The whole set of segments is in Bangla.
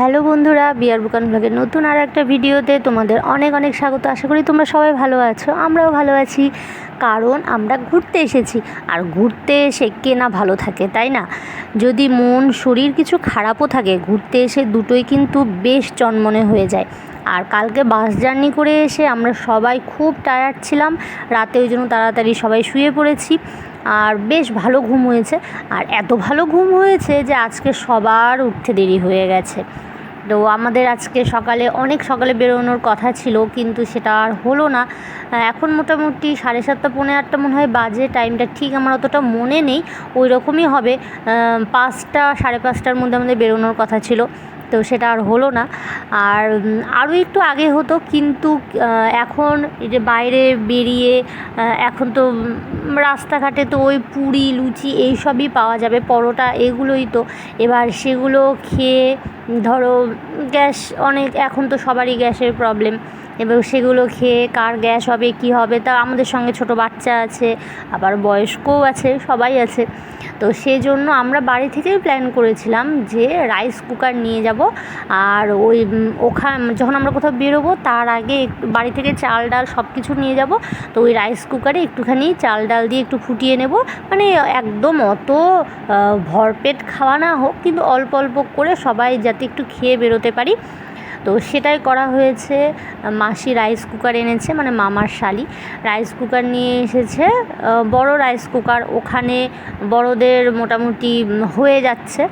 হ্যালো বন্ধুরা, বিয়ার বুকান ব্লগের নতুন আর একটা ভিডিওতে তোমাদের অনেক অনেক স্বাগত। আশা করি তোমরা সবাই ভালো আছো, আমরাও ভালো আছি। কারণ আমরা ঘুরতে এসেছি, আর ঘুরতে এসে কে না ভালো থাকে, তাই না? যদি মন, শরীর কিছু খারাপও থাকে, ঘুরতে এসে দুটোই কিন্তু বেশ চনমনে হয়ে যায়। আর কালকে বাস জার্নি করে এসে আমরা সবাই খুব টায়ার্ড ছিলাম, রাতে ওই জন্য তাড়াতাড়ি সবাই শুয়ে পড়েছি, আর বেশ ভালো ঘুম হয়েছে। আর এত ভালো ঘুম হয়েছে যে আজকে সবার উঠতে দেরি হয়ে গেছে। তো আমাদের আজকে সকালে, অনেক সকালে বেরোনোর কথা ছিল, কিন্তু সেটা আর হলো না। এখন মোটামুটি সাড়ে সাতটা, পৌনে আটটা মনে হয় বাজে টাইমটা ঠিক আমার অতটা মনে নেই ওই রকমই হবে পাঁচটা, সাড়ে পাঁচটার মধ্যে আমাদের বেরোনোর কথা ছিল। তো সেটা আর হলো না। আর আরও একটু আগে হতো, কিন্তু এখন এই যে বাইরে বেরিয়ে এখন তো রাস্তাঘাটে তো ওই পুরি, লুচি এই সবই পাওয়া যাবে, পরোটা এগুলোই তো। এবার সেগুলো খেয়ে, ধরো, গ্যাস অনেক, এখন তো সবারই গ্যাসের প্রবলেম এবার সেগুলো খেয়ে, কার গ্যাস হবে, কি হবে, তা আমাদের সঙ্গে ছোট বাচ্চা আছে, আবার বয়স্কও আছে, সবাই আছে। তো সেই জন্য আমরা বাড়ি থেকেই প্ল্যান করেছিলাম যে রাইস কুকার নিয়ে যাব। আর ওই ওখান, যখন আমরা কোথাও বেরোবো, তার আগে বাড়ি থেকে চাল ডাল সব কিছু নিয়ে যাব। তো ওই রাইস কুকারে একটুখানি চাল ডাল দিয়ে একটু ফুটিয়ে নেব। মানে একদম অত ভরপেট খাওয়া না হোক, কিন্তু অল্প অল্প করে সবাই যাতে একটু খেয়ে বেরোতে পারি। তো সেটাই করা হয়েছে। মাসি রাইস কুকার এনেছে মানে মামার শালি। রাইস কুকার নিয়ে এসেছে। বড় রাইস কুকার ওখানে বড়দের মোটামুটি হয়ে যাচ্ছে।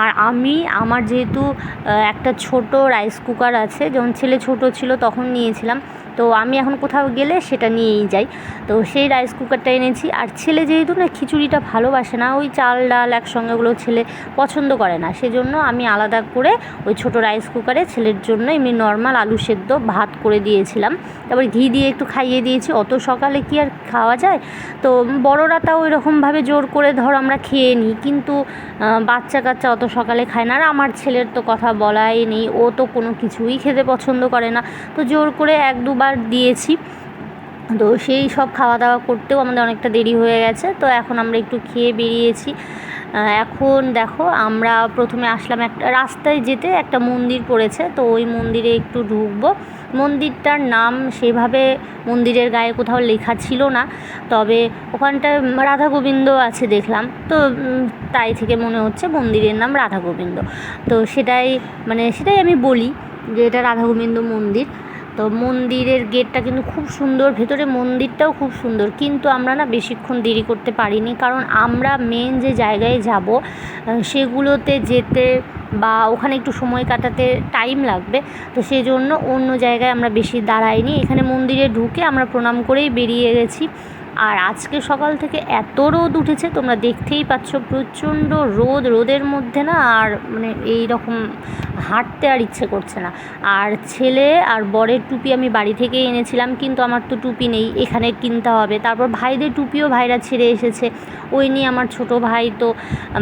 আর আমি, আমার যেহেতু একটা ছোট রাইস কুকার আছে, যখন ছেলে ছোট ছিল তখন নিয়েছিলাম। তো আমি এখন কোথাও গেলে সেটা নিয়েই যাই। তো সেই রাইস কুকারটা এনেছি। আর ছেলে যেহেতু না খিচুড়িটা ভালোবাসে না, ওই চাল, ডাল একসঙ্গে ওগুলো ছেলে পছন্দ করে না, সেজন্য আমি আলাদা করে ওই ছোট রাইস কুকারে ছেলের জন্য এমনি নর্মাল আলু সেদ্ধ ভাত করে দিয়েছিলাম। তারপর ঘি দিয়ে একটু খাইয়ে দিয়েছি, অত সকালে কি আর খাওয়া যায়? তো বড়রা তাও ওই রকমভাবে জোর করে ধর আমরা খেয়ে নিই, কিন্তু বাচ্চা কাচ্চা অত সকালে খায় না। আর আমার ছেলের তো কথা বলাই নেই, ও তো কোনো কিছুই খেতে পছন্দ করে না। তো জোর করে এক দুবার দিয়েছি। তো সেই সব খাওয়া দাওয়া করতেও আমাদের অনেকটা দেরি হয়ে গেছে। তো এখন আমরা একটু খেয়ে বেরিয়েছি। এখন দেখো আমরা প্রথমে আসলাম একটা, রাস্তায় যেতে একটা মন্দির পড়েছে। তো ওই মন্দিরে একটু ঢুকবো। মন্দিরটার নাম সেভাবে মন্দিরের গায়ে কোথাও লেখা ছিল না। তবে ওখানটায় রাধা গোবিন্দ আছে দেখলাম। তো তাই থেকে মনে হচ্ছে মন্দিরের নাম রাধা গোবিন্দ। তো সেটাই মানে সেটাই আমি বলি যে এটা রাধা গোবিন্দ মন্দির। তো মন্দিরের গেটটা কিন্তু খুব সুন্দর, ভেতরে মন্দিরটাও খুব সুন্দর। কিন্তু আমরা না বেশিক্ষণ দেরি করতে পারিনি, কারণ আমরা মেন যে জায়গায় যাব সেগুলোতে যেতে বা ওখানে একটু সময় কাটাতে টাইম লাগবে। তো সেই জন্য অন্য জায়গায় আমরা বেশি দাঁড়াইনি। এখানে মন্দিরে ঢুকে আমরা প্রণাম করেই বেরিয়ে গেছি। আর আজকে সকাল থেকে এত রোদ উঠেছে, তোমরা দেখতেই পাচ্ছ প্রচণ্ড রোদ, রোদের মধ্যে না আর মানে এই রকম হাঁটতে আর ইচ্ছে করছে না। আর ছেলে আর বরের টুপি আমি বাড়ি থেকেই এনেছিলাম, কিন্তু আমার তো টুপি নেই, এখানে কিনতে হবে। তারপর ভাইদের টুপিও ভাইরা ছেড়ে এসেছে, ওই নিয়ে আমার ছোট ভাই তো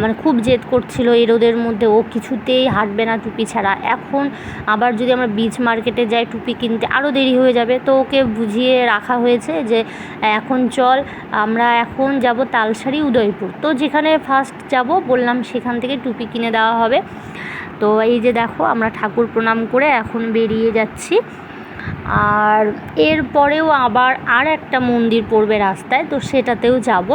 মানে খুব জেদ করছিল এই রোদের মধ্যে, ও কিছুতেই হাঁটবে না টুপি ছাড়া। এখন আবার যদি আমরা বিচ মার্কেটে যাই টুপি কিনতে আরও দেরি হয়ে যাবে। তো ওকে বুঝিয়ে রাখা হয়েছে যে এখন চল, আমরা এখন যাব তালসারি উদয়পুর। তো যেখানে ফার্স্ট যাব, বললাম সেখান থেকে টুপি কিনে দেওয়া হবে। তো এই যে দেখো, আমরা ঠাকুর প্রণাম করে এখন বেরিয়ে যাচ্ছি। আর এরপরেও আবার আর একটা মন্দির পড়বে রাস্তায়, তো সেটাতেও যাব।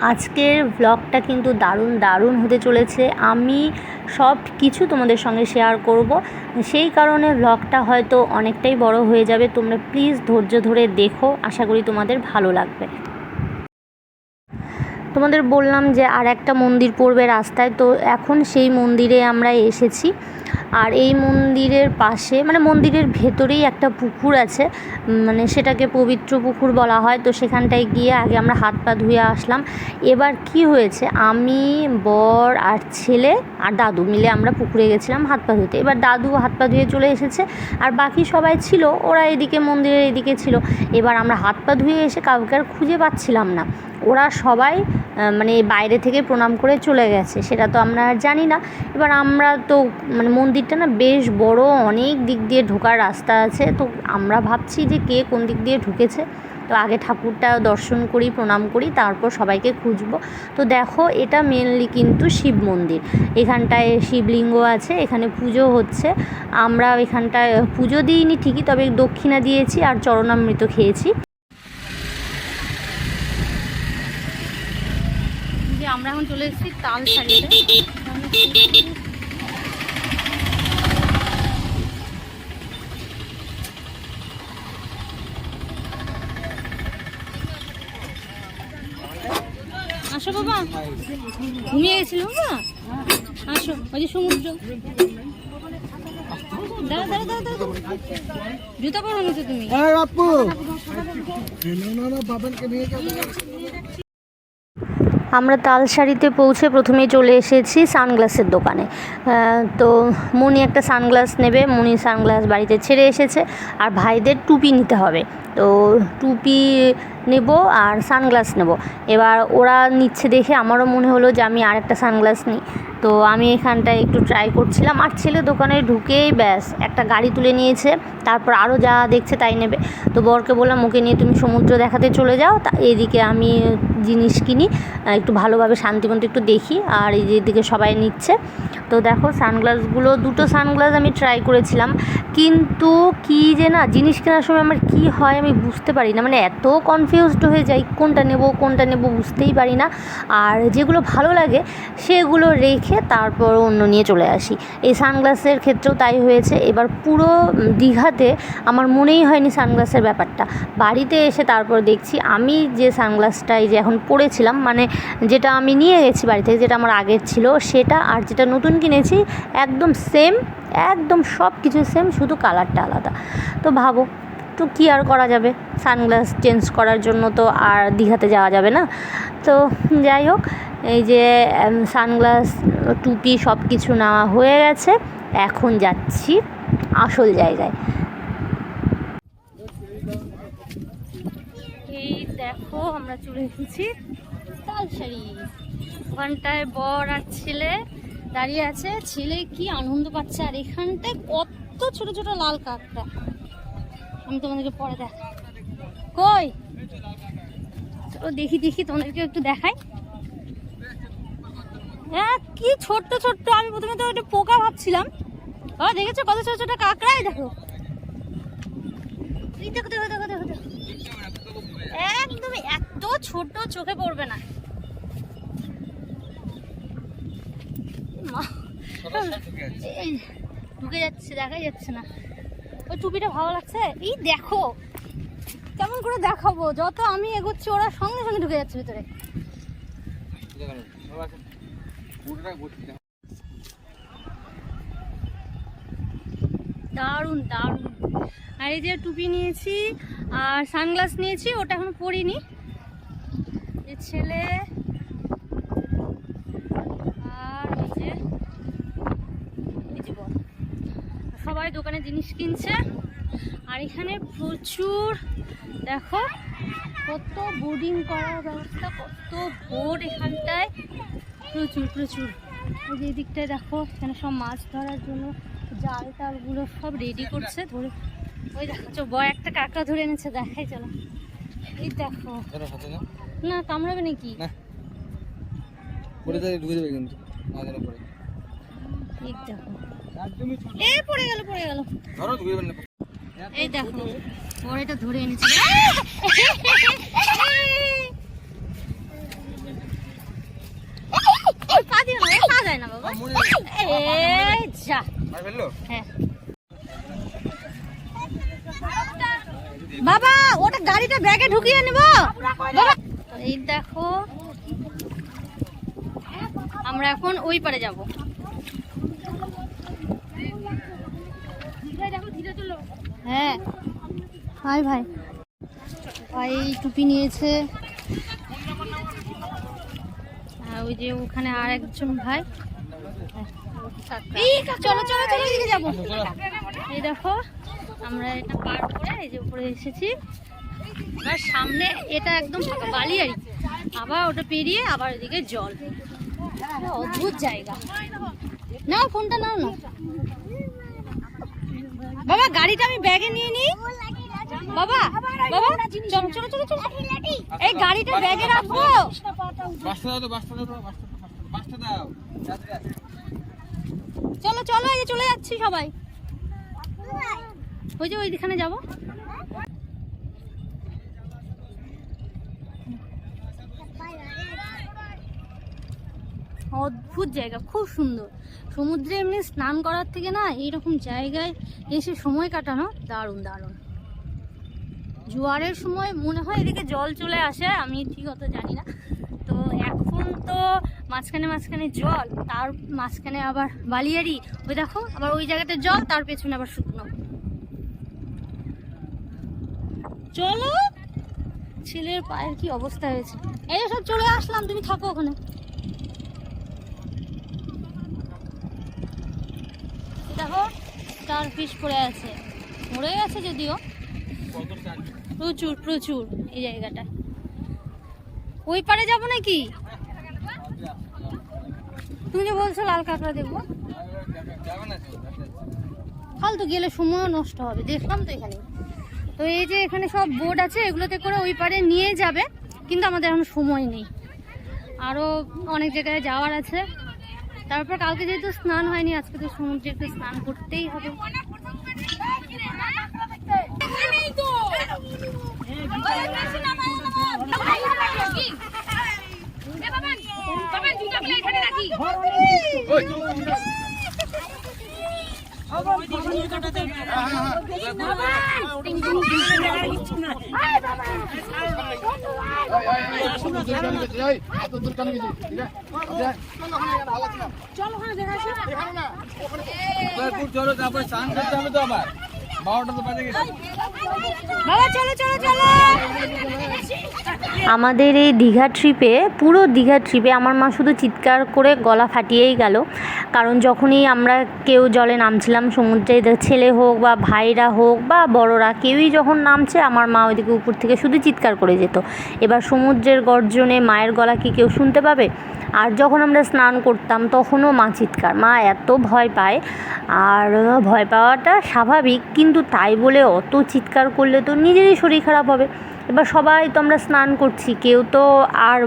আজকের ব্লগটা কিন্তু দারুণ দারুণ হতে চলেছে। আমি সব কিছু তোমাদের সঙ্গে শেয়ার করব। সেই কারণে ব্লগটা হয়তো অনেকটাই বড় হয়ে যাবে। তোমরা প্লিজ ধৈর্য ধরে দেখো। আশা করি তোমাদের ভালো লাগবে। তোমাদের বললাম যে আর একটা মন্দির পড়বে রাস্তায়। তো এখন সেই মন্দিরে আমরা এসেছি। আর এই মন্দিরের পাশে মানে মন্দিরের ভেতরেই একটা পুকুর আছে মানে সেটাকে পবিত্র পুকুর বলা হয়। তো সেখানটায় গিয়ে আগে আমরা হাত পা ধুয়ে আসলাম। এবার কি হয়েছে? আমি, বর আর ছেলে আর দাদু মিলে আমরা পুকুরে গেছিলাম হাত পা ধুতে। এবার দাদু হাত পা ধুয়ে চলে এসেছে আর বাকি সবাই ছিল, ওরা এদিকে মন্দিরের এদিকে ছিল। এবার আমরা হাত পা ধুয়ে এসে কাউকে আর খুঁজে পাচ্ছিলাম না। ওরা সবাই মানে বাইরে থেকে প্রণাম করে চলে গেছে, সেটা তো আমরা আর জানি না। এবার আমরা তো মানে মন্দিরটা না বেশ বড়, অনেক দিক দিয়ে ঢোকার রাস্তা আছে, তো আমরা ভাবছি যে কে কোন দিক দিয়ে ঢুকেছে। তো আগে ঠাকুরটা দর্শন করি, প্রণাম করি, তারপর সবাইকে খুঁজবো। তো দেখো, এটা মেনলি কিন্তু শিব মন্দির। এখানটায় শিবলিঙ্গ আছে, এখানে পুজো হচ্ছে। আমরা এখানটায়, পুজো দিইনি ঠিকই, তবে দক্ষিণা দিয়েছি আর চরণামৃত খেয়েছি। আমরা এখন চলে এসেছি তাল শাড়িতে আসো বাবা। ঘুমিয়ে গেছিল বাবা? আসো ওই যে সমুদ্র। জুতা পরো না তুমি? বাপু। বাবানকে নিয়ে যাও আমরা তালসারিতে পৌঁছে প্রথমে চলে এসেছি সানগ্লাসের দোকানে। তো মনি একটা সানগ্লাস নেবে, মনি সানগ্লাস বাড়িতে ছেড়ে এসেছে। আর ভাইদের টুপি নিতে হবে। তো টুপি নেব আর সানগ্লাস নেব। এবার ওরা নিচ্ছে দেখে আমারও মনে হলো যে আমি আর একটা সানগ্লাস নিই। তো আমি এখানটায় একটু ট্রাই করছিলাম আর ছেলে দোকানে ঢুকেই ব্যাস, একটা গাড়ি তুলে নিয়েছে, তারপর আরও যা দেখছে তাই নেবে। তো বরকে বললাম, ওকে নিয়ে তুমি সমুদ্র দেখাতে চলে যাও, তা এদিকে আমি জিনিস কিনি একটু ভালোভাবে শান্তিমতো একটু দেখি। আর এই যে এদিকে সবাই নিচ্ছে। তো দেখো সানগ্লাসগুলো, দুটো সানগ্লাস আমি ট্রাই করেছিলাম। কিন্তু কি যে না, জিনিস কেনার সময় আমার কি হয় আমি বুঝতে পারি না। মানে এত কনফিউজড হয়ে যাই, কোনটা নেব কোনটা নেব বুঝতেই পারি না। আর যেগুলো ভালো লাগে, সেগুলো রেখে তারপর অন্য নিয়ে চলে আসি। এই সানগ্লাসের ক্ষেত্রেও তাই হয়েছে। এবার পুরো দীঘাতে আমার মনেই হয়নি সানগ্লাসের ব্যাপারটা। বাড়িতে এসে তারপর দেখছি, আমি যে সানগ্লাসটাই যে এখন পরেছিলাম মানে যেটা আমি নিয়ে গেছি বাড়ি থেকে যেটা আমার আগের ছিল, সেটা আর যেটা নতুন কিনেছি, একদম সেম একদম সব কিছু সেম শুধু কালারটা আলাদা। তো ভাবো তো কী আর করা যাবে? সানগ্লাস চেঞ্জ করার জন্য তো আর দীঘাতে যাওয়া যাবে না। তো যাই হোক, এই যে সানগ্লাস, টুপি সব কিছু নেওয়া হয়ে গেছে। এখন যাচ্ছি আসল জায়গায়। এই দেখো, আমরা চলে এসেছি তালসারি ওখানটায় বর আর ছেলে দাঁড়িয়ে আছে। ছেলে কি আনন্দ পাচ্ছে, আর এখানটায় কত ছোট ছোট লাল কাকটা আমি তোমাদেরকে পরে দেখ কই? চলো দেখি দেখি তোমাদেরকে একটু দেখাই। হ্যাঁ কি ছোট্ট ছোট্ট। আমি প্রথমে তো একটা পোকা ভাবছিলাম। ও দেখেছ কত ছোট ছোট কাকড়াই? দেখো। দেখো দেখো দেখো দেখো দেখো। একদম এত ছোট চোখে পড়বে না। মা, এই ঢুকে যাচ্ছে দেখাই যাচ্ছে না। ওই টুপিটা ভালো লাগছে? এই দেখো। কেমন করে দেখাবো? যত আমি এগোচ্ছি, ওরা সঙ্গে সঙ্গে ঢুকে যাচ্ছে ভিতরে। দারুণ দারুণ। আর এই যে টুপি নিয়েছি আর সানগ্লাস নিয়েছি, ওটা এখন পরিনি। ছেলে আর এই যে এই যে বর। সবাই দোকানে জিনিস কিনছে। আর এখানে প্রচুর দেখো কত বোর্ডিং করার ব্যবস্থা কত বোর্ড এখানটায়। প্রচুর প্রচুর। ওই যে দিকটায় দেখো এখানে সব মাছ ধরার জন্য জাল টালগুলো সব রেডি করছে ধরে ওই দেখো বয় একটা কাঁকড়া ধরে এনেছে দেখাই চলো। এই দেখো। না কামড়াবে নাকি। পরে ঢুকে দেবে কিন্তু না জানা পরে এই দেখো। এ পড়ে গেল পড়ে গেল। ধরো ঢুকে না এই দেখো ওর ধরে এনেছে। পা দিও না, পা যায় না বাবা। এই যা। হ্যাঁ। বাবা ওটা গাড়িটা ব্যাগে ঢুকিয়ে নেব। এই দেখো আমরা এখন ওই পারে যাব। হ্যাঁ। ভাই ভাই। ভাই, টুপি নিয়েছে। ওই যে ওখানে আর একজন ভাই। চলো চলো চলো, এদিকে যাব। এই দেখো, আমরা এটা পার করে এই যে উপরে এসেছি। আর সামনে এটা একদম বালি আর আবার ওটা পেরিয়ে আবার এদিকে জল। অদ্ভুত জায়গা। নাও, ফোনটা নাও না বাবা, গাড়িটা আমি ব্যাগে নিয়ে নিই। বাবা বাবা, চলো চলো চলো চলো। এই গাড়িটা ব্যাগে রাখব। বাসটা দাও বাসটা দাও বাসটা দাও চলো চলো, এই চলে যাচ্ছি সবাই। ওই যে ওইখানে যাব। অদ্ভুত জায়গা, খুব সুন্দর। সমুদ্রে এমনি স্নান করার থেকে না এইরকম জায়গায় এসে সময় কাটানো দারুণ দারুণ। জোয়ারের সময় মনে হয় এদিকে জল চলে আসে, আমি ঠিক অত জানি না। তো এখন তো মাঝখানে মাঝখানে জল, তার মাঝখানে আবার বালিয়ারি ওই দেখো, আবার ওই জায়গাতে জল, তার পেছনে আবার শুকনো। চলো! ছেলের পায়ের কি অবস্থা হয়েছে? এই সব চলে আসলাম, তুমি থাকো ওখানে। দেখো স্টার ফিশ পড়ে আছে। মরে গেছে যদিও। প্রচুর প্রচুর এই জায়গাটা ওই পারে যাব নাকি? তুমি যে বলছো লাল কাঁকড়া দেখব। ফালতু গেলে সময়ও নষ্ট হবে, দেখলাম তো এখানে। তো এই যে এখানে সব বোর্ড আছে, এগুলোতে করে ওই পারে নিয়ে যাবে, কিন্তু আমাদের এখন সময় নেই। আরও অনেক জায়গায় যাওয়ার আছে। তারপর কালকে যেহেতু স্নান হয়নি আজকে তো সমুদ্রে একটু স্নান করতেই হবে উদয়পুর চলো তারপরে স্নান করতে হবে তো আবার আমাদের এই দীঘা ট্রিপে পুরো দীঘা ট্রিপে আমার মা শুধু চিৎকার করে গলা ফাটিয়েই গেল। কারণ যখনই আমরা কেউ জলে নামছিলাম, সমুদ্রে ছেলে হোক বা ভাইরা হোক বা বড়রা, কেউই যখন নামছে, আমার মা ওইদিকে উপর থেকে শুধু চিৎকার করে যেত। এবার সমুদ্রের গর্জনে মায়ের গলা কি কেউ শুনতে পাবে? আর যখন আমরা স্নান করতাম, তখনও মা চিৎকার। মা এত ভয় পায়। আর ভয় পাওয়াটা স্বাভাবিক, কিন্তু তাই বলে অত চিৎকার করলে তো নিজেরই শরীর খারাপ হবে। এবার সবাই তো আমরা স্নান করছি, কেউ তো আর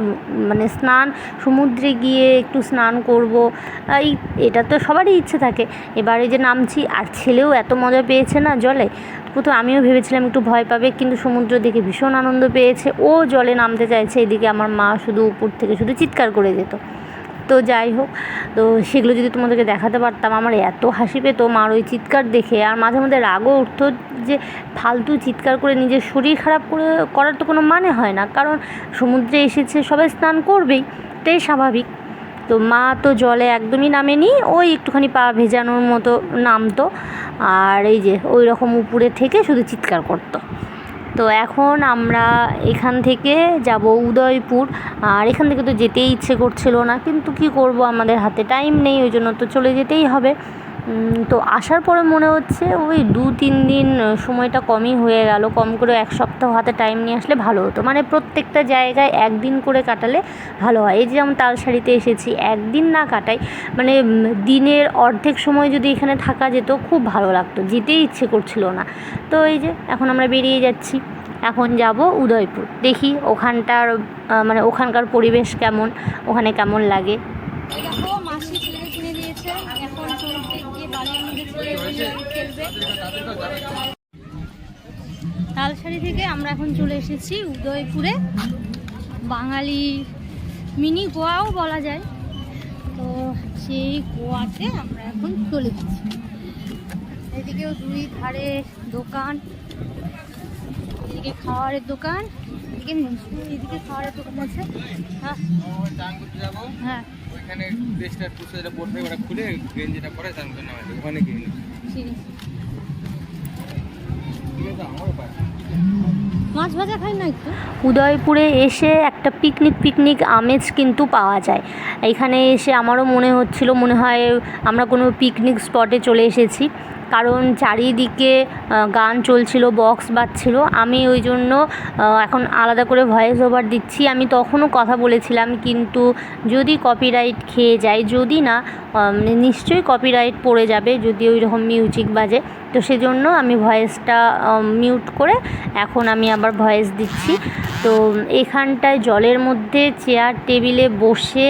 মানে স্নান, সমুদ্রে গিয়ে একটু স্নান করব, এই এটা তো সবারই ইচ্ছে থাকে। এবারে যে নামছি, আর ছেলেও এত মজা পেয়েছে না জলে? প্রথম আমিও ভেবেছিলাম একটু ভয় পাবে, কিন্তু সমুদ্র দেখে ভীষণ আনন্দ পেয়েছে। ও জলে নামতে চাইছে, এদিকে আমার মা শুধু উপর থেকে শুধু চিৎকার করে যেত। তো যাই হোক, তো সেগুলো যদি তোমাদেরকে দেখাতে পারতাম, আমার এত হাসি পেতো মার ওই চিৎকার দেখে। আর মাঝে মধ্যে রাগও উঠতো যে ফালতু চিৎকার করে নিজের শরীর খারাপ করে, করার তো কোনো মানে হয় না। কারণ সমুদ্রে এসেছে, সবাই স্নান করবেই এটাই স্বাভাবিক। তো মা তো জলে একদমই নামেনি, ওই একটুখানি পা ভেজানোর মতো নামতো। আর এই যে ওই রকম উপরে থেকে শুধু চিৎকার করতো। তো এখন আমরা এখান থেকে যাব উদয়পুর। আর এখান থেকে তো যেতেই ইচ্ছে করছিল না, কিন্তু কি করব? আমাদের হাতে টাইম নেই, ওই জন্য তো চলে যেতেই হবে। তো আসার পরে মনে হচ্ছে, ওই দু তিন দিন সময়টা কমই হয়ে গেল। কম করে এক সপ্তাহ হাতে টাইম নিয়ে আসলে ভালো হতো। মানে প্রত্যেকটা জায়গায় একদিন করে কাটালে ভালো হয়। এই যে যেমন তালসারিতে এসেছি, একদিন না কাটাই মানে দিনের অর্ধেক সময় যদি এখানে থাকা যেত, খুব ভালো লাগতো। যেতেই ইচ্ছে করছিল না। তো এই যে, এখন আমরা বেরিয়ে যাচ্ছি। এখন যাব উদয়পুর। দেখি ওখানটার মানে ওখানকার পরিবেশ কেমন, ওখানে কেমন লাগে। তালসারি থেকে আমরা এখন চলে এসেছি উদয়পুরে। বাঙালি মিনি গোয়াও বলা যায়। তো সেই গোয়াতে আমরা এখন চলে এসেছি এদিকেও দুই ধারে দোকান এদিকে খাওয়ারের দোকান এদিকে এদিকে খাওয়ারের দোকান আছে। হ্যাঁ হ্যাঁ। ওইখানে ড্রেসটা পুষে যেটা পরতে ওটা খুলে গেঞ্জিটা পরে তার মধ্যে নামাই দেবে। ওখানে কিনে উদয়পুরে এসে একটা পিকনিক পিকনিক আমেজ কিন্তু পাওয়া যায়। এখানে এসে আমারও মনে হচ্ছিল মনে হয় আমরা কোনো পিকনিক স্পটে চলে এসেছি। কারণ চারিদিকে গান চলছিল বক্স বাজছিল। আমি ওই জন্য এখন আলাদা করে ভয়েস ওভার দিচ্ছি। আমি তখনও কথা বলেছিলাম কিন্তু যদি কপিরাইট খেয়ে যায় যদি না আহ, নিশ্চয়ই কপিরাইট পড়ে যাবে যদি ওই রকম মিউজিক বাজে। তো সেজন্য আমি ভয়েসটা মিউট করে এখন আমি আবার ভয়েস দিচ্ছি। তো এখানটায় জলের মধ্যে চেয়ার টেবিলে বসে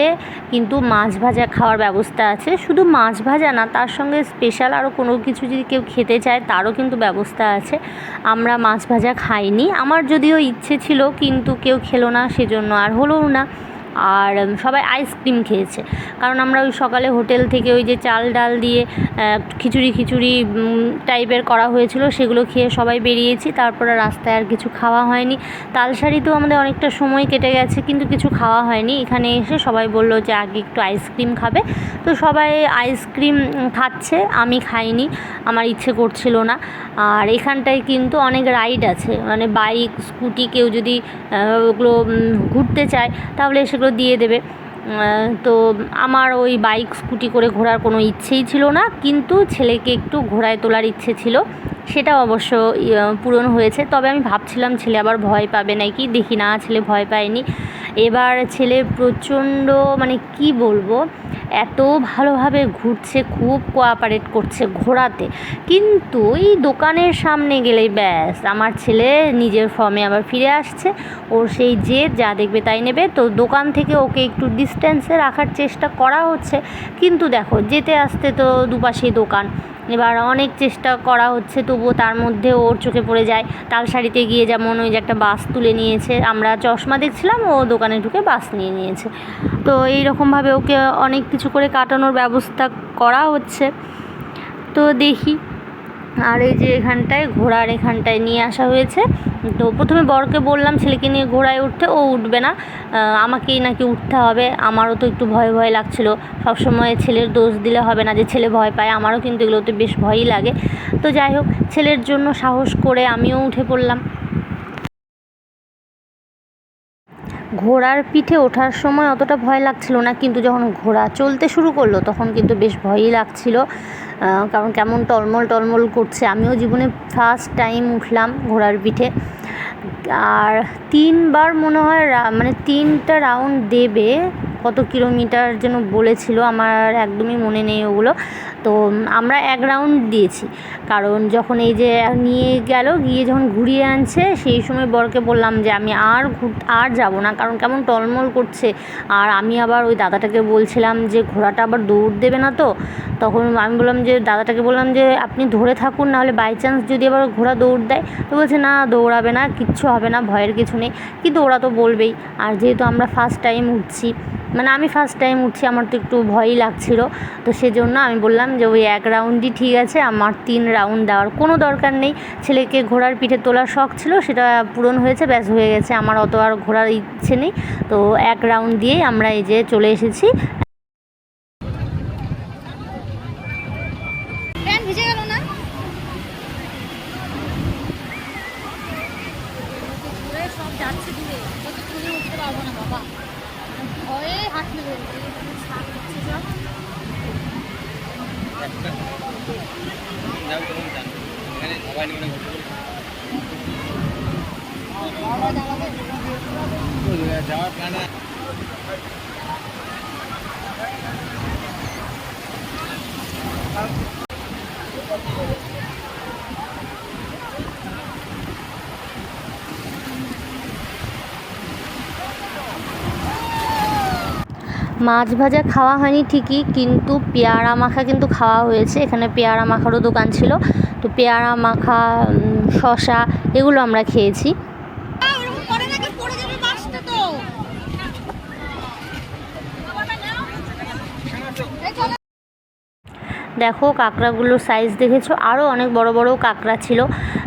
কিন্তু মাছ ভাজা খাওয়ার ব্যবস্থা আছে। শুধু মাছ ভাজা না, তার সঙ্গে স্পেশাল আরও কোনো কিছু যদি কেউ খেতে চায়, তারও কিন্তু ব্যবস্থা আছে। আমরা মাছ ভাজা খাইনি। আমার যদিও ইচ্ছে ছিল, কিন্তু কেউ খেলো না, সেজন্য আর হলোও না। আর সবাই আইসক্রিম খেয়েছে। কারণ আমরা ওই সকালে হোটেল থেকে ওই যে চাল ডাল দিয়ে খিচুড়ি খিচুড়ি টাইপের করা হয়েছিল, সেগুলো খেয়ে সবাই বেরিয়েছি। তারপরে রাস্তায় আর কিছু খাওয়া হয়নি। তালসারিতেও আমাদের অনেকটা সময় কেটে গেছে, কিন্তু কিছু খাওয়া হয়নি। এখানে এসে সবাই বলল যে, আগে একটু আইসক্রিম খাবে। তো সবাই আইসক্রিম খাচ্ছে, আমি খাইনি, আমার ইচ্ছে করছিল না। আর এখানটায় কিন্তু অনেক রাইড আছে মানে বাইক, স্কুটি, কেউ যদি ওগুলো ঘুরতে চায়, তাহলে সেগুলো দিয়ে দেবে। তো আমার ওই বাইক স্কুটি করে ঘোরার কোনো ইচ্ছেই ছিল না, কিন্তু ছেলেকে একটু ঘোরায় তোলার ইচ্ছে ছিল। সেটা অবশ্য পূরণ হয়েছে। তবে আমি ভাবছিলাম ছেলে আবার ভয় পাবে নাকি? দেখি না, ছেলে ভয় পায়নি। এবার ছেলে প্রচণ্ড মানে কি বলব, এত ভালোভাবে ঘুরছে, খুব কোঅপারেট করছে ঘোরাতে। কিন্তু এই দোকানের সামনে গেলেই ব্যাস, আমার ছেলে নিজের ফর্মে আবার ফিরে আসছে। ওর সেই যে যা দেখবে তাই নেবে। তো দোকান থেকে ওকে একটু ডিস্টেন্সে রাখার চেষ্টা করা হচ্ছে। কিন্তু দেখো যেতে আসতে তো দুপাশেই দোকান। এবার অনেক চেষ্টা করা হচ্ছে, তবুও তার মধ্যে ওর চোখে পড়ে যায়। তালসারিতে গিয়ে যেমন ওই যে একটা বাস তুলে নিয়েছে, আমরা চশমা দেখছিলাম, ও দোকানে ঢুকে বাস নিয়ে নিয়েছে। তো এই রকমভাবে ওকে অনেক কিছু করে কাটানোর ব্যবস্থা করা হচ্ছে। তো দেখি আর এই যে এখানটায়, ঘোড়ার এখানটায় নিয়ে আসা হয়েছে। তো প্রথমে বরকে বললাম, ছেলেকে নিয়ে ঘোড়ায় উঠতে, ও উঠবে না। আমাকেই নাকি উঠতে হবে। আমারও তো একটু ভয় ভয় লাগছিল। সবসময় ছেলের দোষ দিলে হবে না যে ছেলে ভয় পায়। আমারও কিন্তু এগুলোতে বেশ ভয়ই লাগে। তো যাই হোক, ছেলের জন্য সাহস করে আমিও উঠে পড়লাম। ঘোড়ার পিঠে ওঠার সময় অতটা ভয় লাগছিল না, কিন্তু যখন ঘোড়া চলতে শুরু করল, তখন কিন্তু বেশ ভয়ই লাগছিল। কারণ কেমন টলমল টলমল করছে। আমিও জীবনে ফার্স্ট টাইম উঠলাম ঘোড়ার পিঠে। আর তিনবার মনে হয় মানে তিনটা রাউন্ড দেবে, কত কিলোমিটার যেন বলেছিল, আমার একদমই মনে নেই ওগুলো। তো আমরা এক রাউন্ড দিয়েছি। কারণ যখন এই যে নিয়ে গেল, গিয়ে যখন ঘুরিয়ে আনছে, সেই সময় বরকে বললাম যে, আমি আর ঘুর, আর যাব না। কারণ কেমন টলমল করছে। আর আমি আবার ওই দাদাটাকে বলছিলাম যে, ঘোড়াটা আবার দৌড় দেবে না তো? তখন আমি বললাম যে, দাদাটাকে বললাম যে, আপনি ধরে থাকুন, নাহলে বাই চান্স যদি আবার ঘোড়া দৌড় দেয়। তো বলছে, না, দৌড়াবে না, কিচ্ছু হবে না, ভয়ের কিছু নেই। কিন্তু ওরা তো বলবেই। আর যেহেতু আমরা ফার্স্ট টাইম উঠছি মানে আমি ফার্স্ট টাইম উঠছি, আমার তো একটু ভয়ই লাগছিল। তো সেজন্য আমি বললাম যে ওই এক রাউন্ডই ঠিক আছে, আমার তিন রাউন্ড দেওয়ার কোনো দরকার নেই। ছেলেকে ঘোড়ার পিঠে তোলার শখ ছিল, সেটা পূরণ হয়েছে, ব্যাস হয়ে গেছে। আমার অত আর ঘোরার ইচ্ছে নেই। তো এক রাউন্ড দিয়েই আমরা এই যে চলে এসেছি প্যান্ট ভিজে গেল না দূরে সব যাচ্ছে দূরে যতক্ষণে উঠতে পারব না বাবা ভয়ে হাত মেরে সাপ হচ্ছে সব যাবে তখন জান এখানে সবাই নিয়ে ঘুরতে বাবা জ্বালাবে যাওয়ার প্ল্যান মাছ ভাজা খাওয়া হয়নি ঠিকই, কিন্তু পেয়ারা মাখা কিন্তু খাওয়া হয়েছে। এখানে পেয়ারা মাখারও দোকান ছিল। তো পেয়ারা মাখা শশা এগুলো আমরা খেয়েছি ওরকম করে নাকি পড়ে যাবে বাসটা তো এই চলো। দেখো কাঁকড়াগুলোর সাইজ দেখেছ? আরও অনেক বড় বড় কাঁকড়া ছিল।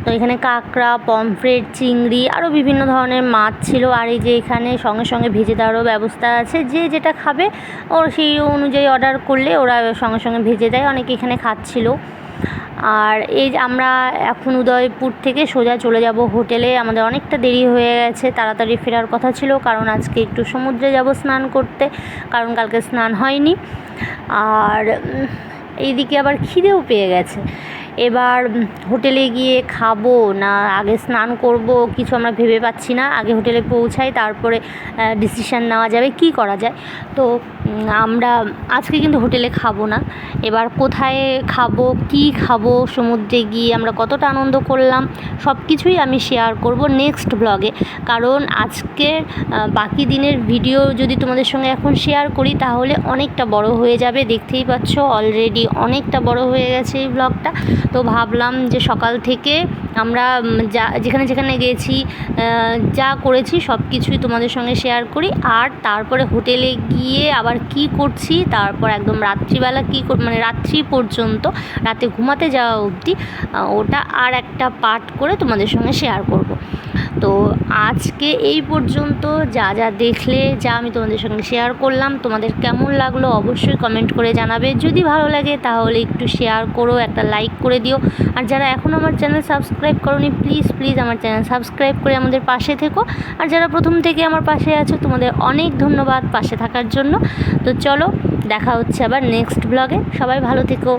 তো এখানে কাঁকড়া পমফ্রেট চিংড়ি আরও বিভিন্ন ধরনের মাছ ছিল। আর এই যে এখানে সঙ্গে সঙ্গে ভেজে দেওয়ারও ব্যবস্থা আছে। যে যেটা খাবে, ওর সেই অনুযায়ী অর্ডার করলে ওরা সঙ্গে সঙ্গে ভেজে দেয়। অনেকে এখানে খাচ্ছিল। আর এই আমরা এখন উদয়পুর থেকে সোজা চলে যাব হোটেলে। আমাদের অনেকটা দেরি হয়ে গেছে। তাড়াতাড়ি ফেরার কথা ছিল। কারণ আজকে একটু সমুদ্রে যাব স্নান করতে। কারণ কালকে স্নান হয়নি। আর এইদিকে আবার খিদেও পেয়ে গেছে। এবার হোটেলে গিয়ে খাব না আগে স্নান করব কিছু আমরা ভেবে পাচ্ছি না। আগে হোটেলে পৌঁছাই, তারপরে ডিসিশান নেওয়া যাবে, কি করা যায়? তো আমরা আজকে কিন্তু হোটেলে খাব না। এবার কোথায় খাব কি খাব সমুদ্রে গিয়ে আমরা কতটা আনন্দ করলাম সব কিছুই আমি শেয়ার করব নেক্সট ব্লগে কারণ আজকের আহ, বাকি দিনের ভিডিও যদি তোমাদের সঙ্গে এখন শেয়ার করি তাহলে অনেকটা বড় হয়ে যাবে। দেখতেই পাচ্ছ অলরেডি অনেকটা বড় হয়ে গেছে এই ব্লগটা তো ভাবলাম যে সকাল থেকে আমরা যা যেখানে যেখানে গেছি যা করেছি সব কিছুই তোমাদের সঙ্গে শেয়ার করি। আর তারপরে হোটেলে গিয়ে আবার কি করছি, তারপর একদম রাত্রিবেলা কী মানে রাত্রি পর্যন্ত, রাতে ঘুমাতে যাওয়া অবধি ওটা আর একটা পার্ট করে তোমাদের সঙ্গে শেয়ার করব। তো আজকে এই পর্যন্ত যা যা দেখলে, যা আমি তোমাদের সঙ্গে শেয়ার করলাম, তোমাদের কেমন লাগল অবশ্যই কমেন্ট করে জানাবে। যদি ভালো লাগে তাহলে একটু শেয়ার করো, একটা লাইক করে দিও। আর যারা এখনও আমার চ্যানেল সাবস্ক্রাইব করোনি প্লিজ প্লিজ আমার চ্যানেল সাবস্ক্রাইব করে আমাদের পাশে থেকো। আর যারা প্রথম থেকে আমার পাশে আছো, তোমাদের অনেক ধন্যবাদ পাশে থাকার জন্য। তো চলো, দেখা হচ্ছে আবার নেক্সট ব্লগে সবাই ভালো থেকো।